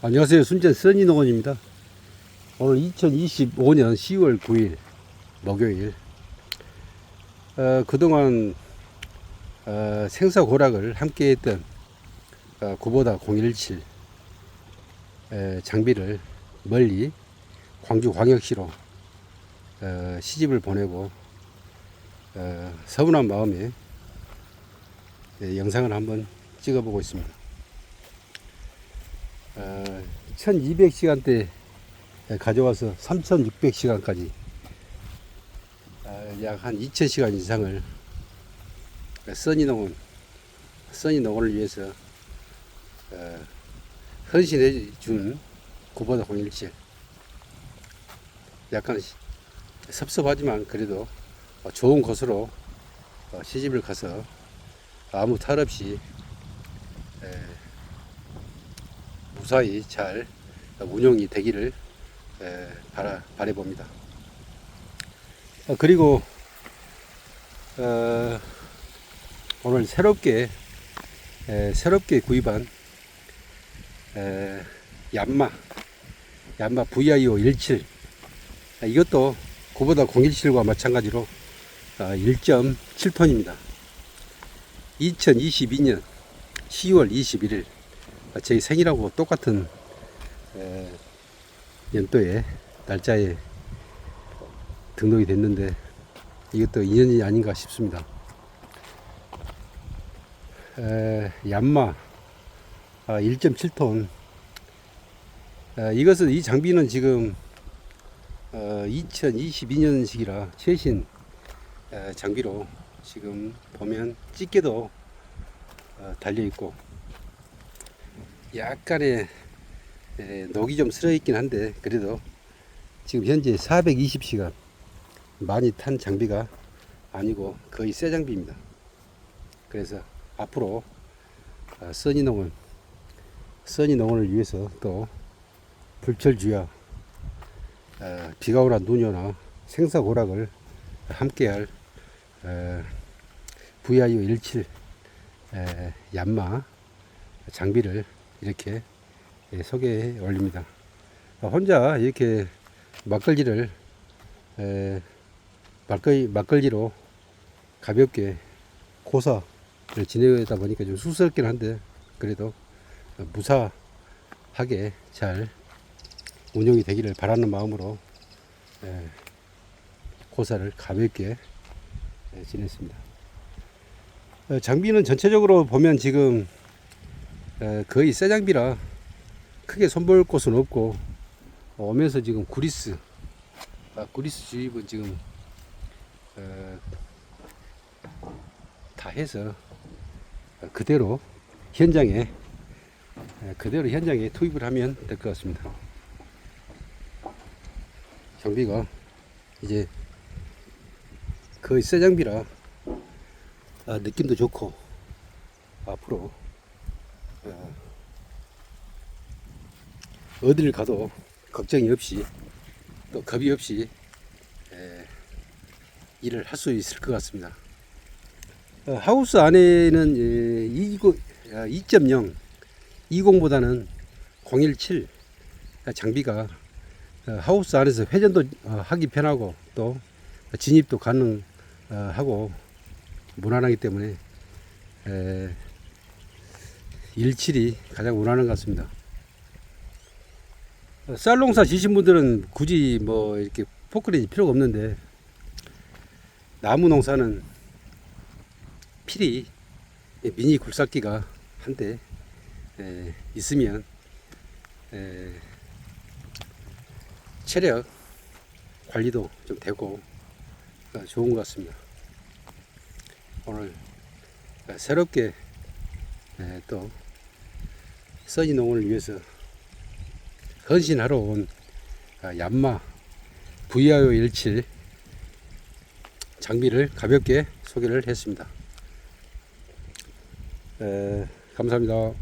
안녕하세요. 순천 써니농원입니다. 오늘 2025년 10월 9일 목요일 어, 그동안 어, 생사 고락을 함께 했던 어, 구보다 017 에, 장비를 멀리 광주 광역시로 어, 시집을 보내고 어, 서운한 마음에 예, 영상을 한번 찍어보고 있습니다. 어, 1200시간대 가져와서 3600시간까지 어, 약한 2000시간 이상을 써니농원 써니농원을 위해서 어, 헌신해 준 구보다 017 약간 시- 섭섭하지만 그래도 어, 좋은 곳으로 어, 시집을 가서 아무 탈 없이 에, 무사히 잘 운영이 되기를 에, 바라, 바라봅니다. 어, 그리고 어, 오늘 새롭게 에, 새롭게 구입한 에, 얀마 얀마 VIO 17 아, 이것도 그보다 017과 마찬가지로 1.7톤입니다. 2022년 10월 21일 제 생일하고 똑같은 에, 연도에 날짜에 등록이 됐는데 이것도 인연이 아닌가 싶습니다. 에, 얀마 아, 1.7톤 아, 이것은 이 장비는 지금 어, 2022년식이라 최신 에, 장비로 지금 보면 찌개도 어, 달려 있고 약간의 에, 녹이 좀 슬어 있긴 한데 그래도 지금 현재 420시간 많이 탄 장비가 아니고 거의 새 장비입니다. 그래서 앞으로 어, 써니농원 써니농원을 위해서 또 불철주야 어, 비가 오나 눈이 오나 생사고락을 함께할 어, VIO 17 에, 얀마 장비를 이렇게 예, 소개해 올립니다. 어, 혼자 이렇게 막걸리를 에, 막걸리, 막걸리로 가볍게 고사를 지내다 보니까 좀 수스럽긴 한데 그래도 무사하게 잘 운영이 되기를 바라는 마음으로 에, 고사를 가볍게 에, 지냈습니다. 어, 장비는 전체적으로 보면 지금 에, 거의 새 장비라 크게 손볼 곳은 없고 어, 오면서 지금 구리스 아, 구리스 주입은 지금 어, 다 해서 어, 그대로 현장에 에, 그대로 현장에 투입을 하면 될 것 같습니다. 장비가 이제 거의 새 장비라 아, 느낌도 좋고 앞으로 어, 어디를 가도 걱정이 없이 또 겁이 없이 에, 일을 할 수 있을 것 같습니다. 어, 하우스 안에는 예, 20, 아, 2.0 20보다는 017 장비가 어, 하우스 안에서 회전도 어, 하기 편하고 또 진입도 가능하고 무난하기 때문에 에, 17이 가장 무난한 것 같습니다. 어, 쌀농사 지신 분들은 굳이 뭐 이렇게 포크레인이 필요가 없는데 나무 농사는 필히 미니 굴삭기가 한대 있으면 에, 체력 관리도 좀 되고 어, 좋은 것 같습니다. 오늘 어, 새롭게 에, 또 농원을 위해서 헌신하러 온 아, 얀마 VIO 17 장비를 가볍게 소개를 했습니다. 에, 감사합니다.